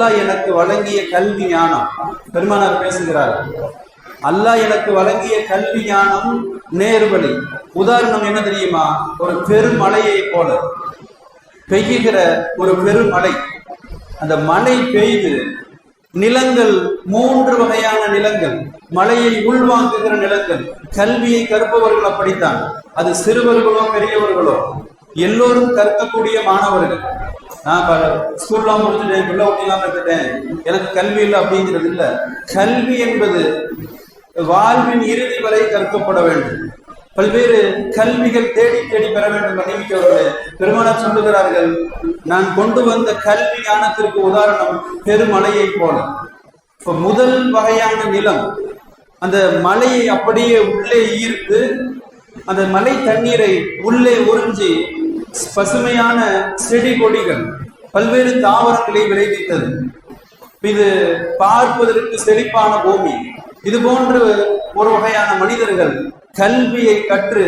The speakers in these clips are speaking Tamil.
அல்லாஹ் எனக்கு வழங்கிய கல்வி ஞானம். பெருமானார் பேசுகிறார். அல்லாஹ் எனக்கு வழங்கிய கல்வி ஞானம் நேர்வழி. உதாரணம் என்ன தெரியுமா? ஒரு பெருமழையை போல. பெய்யுகிற ஒரு பெருமழை அந்த மழை பெய்து நிலங்கள் மூன்று வகையான நிலங்கள். மழையை உள்வாங்குகிற நிலங்கள். கல்வியை கற்பவர்கள் அப்படித்தான். அது சிறுவர்களோ பெரியவர்களோ எல்லோரும் கற்கக்கூடிய மாணவர்கள். நான் ஸ்கூல்லாம் முடிச்சுட்டேன் பிள்ளை ஒட்டிலாம் கற்றுட்டேன் எனக்கு கல்வி இல்லை அப்படிங்கிறது இல்லை. கல்வி என்பது வாழ்வின் இறுதி வரை கற்கப்பட வேண்டும். பல்வேறு கல்விகள் தேடி தேடி பெற வேண்டும் மன்னிமிக்கவர்களே பெருமானார் சொல்லுகிறார்கள் நான் கொண்டு வந்த கல்வி ஞானத்திற்கு உதாரணம் பெருமலையை போல. இப்ப முதல் வகையான நிலம் அந்த மலையை அப்படியே உள்ளே ஈர்த்து அந்த மலை தண்ணீரை உள்ளே உறிஞ்சி பசுமையான செடி கொடிகள் பல்வேறு தாவரங்களை விளைவித்தது. இது பார்ப்பதற்கு செழிப்பான பூமி. இது போன்று ஒரு வகையான மனிதர்கள் கல்வியை கற்று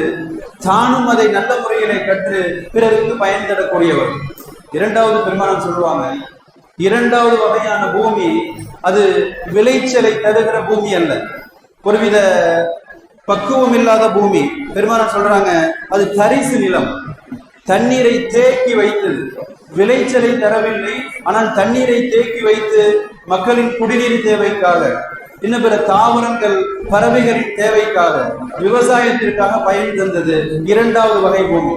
தானும் அதை நல்ல முறையிலே கற்று பிறருக்கு பயன் தரக்கூடியவர். இரண்டாவது பெருமானம் சொல்லுவாங்க இரண்டாவது வகையான பூமி அது விளைச்சலை தருகிற பூமி அல்ல. ஒருவித பக்குவம் இல்லாத பூமி. பெருமானம் சொல்றாங்க அது தரிசு நிலம். தண்ணீரை தேக்கி வைத்தது விளைச்சலை தரவில்லை ஆனால் தண்ணீரை தேக்கி வைத்து மக்களின் குடிநீர் தேவைக்காக இன்னும் பிற தாவரங்கள் பறவைகளின் தேவைக்காக விவசாயத்திற்காக பயன் தந்தது இரண்டாவது வகை பூமி.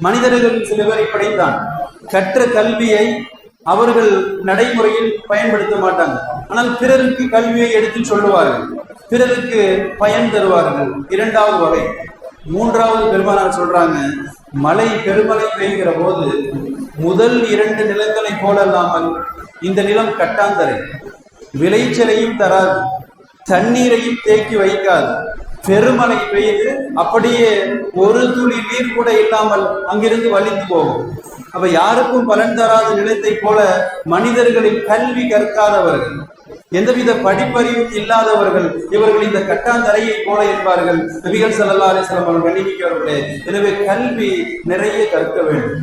மனிதர்கள் சில பேர் இப்படித்தான் கற்ற கல்வியை அவர்கள் நடைமுறையில் பயன்படுத்த மாட்டாங்க. ஆனால் பிறருக்கு கல்வியை எடுத்து சொல்லுவார்கள். பிறருக்கு பயன் தருவார்கள். இரண்டாவது வகை. மூன்றாவது பெருமானார் சொல்றாங்க மழை பெருமழை பெய்கிற போது முதல் இரண்டு நிலங்களை போலல்லாமல் இந்த நிலம் கட்டாந்தரை. விளைச்சலையும் தராது தண்ணீரையும் தேக்கி வைக்காது. பெருமழை பெய்து அப்படியே ஒரு துளி நீர் கூட இல்லாமல் அங்கிருந்து வலிந்து போகும். அப்ப யாருக்கும் பலன் தராத நிலத்தை போல மனிதர்களின் கல்வி கற்காதவர்கள் எந்தவித படிப்பறிவும் இல்லாதவர்கள் இவர்கள் இந்த கட்டாந்தரையை போல என்பார்கள் நபிகள் சல்லா அலிஸ்லாம் அவர்கள் கண்ணிமிக்கவர்களே எனவே கல்வி நிறைய கற்க வேண்டும்.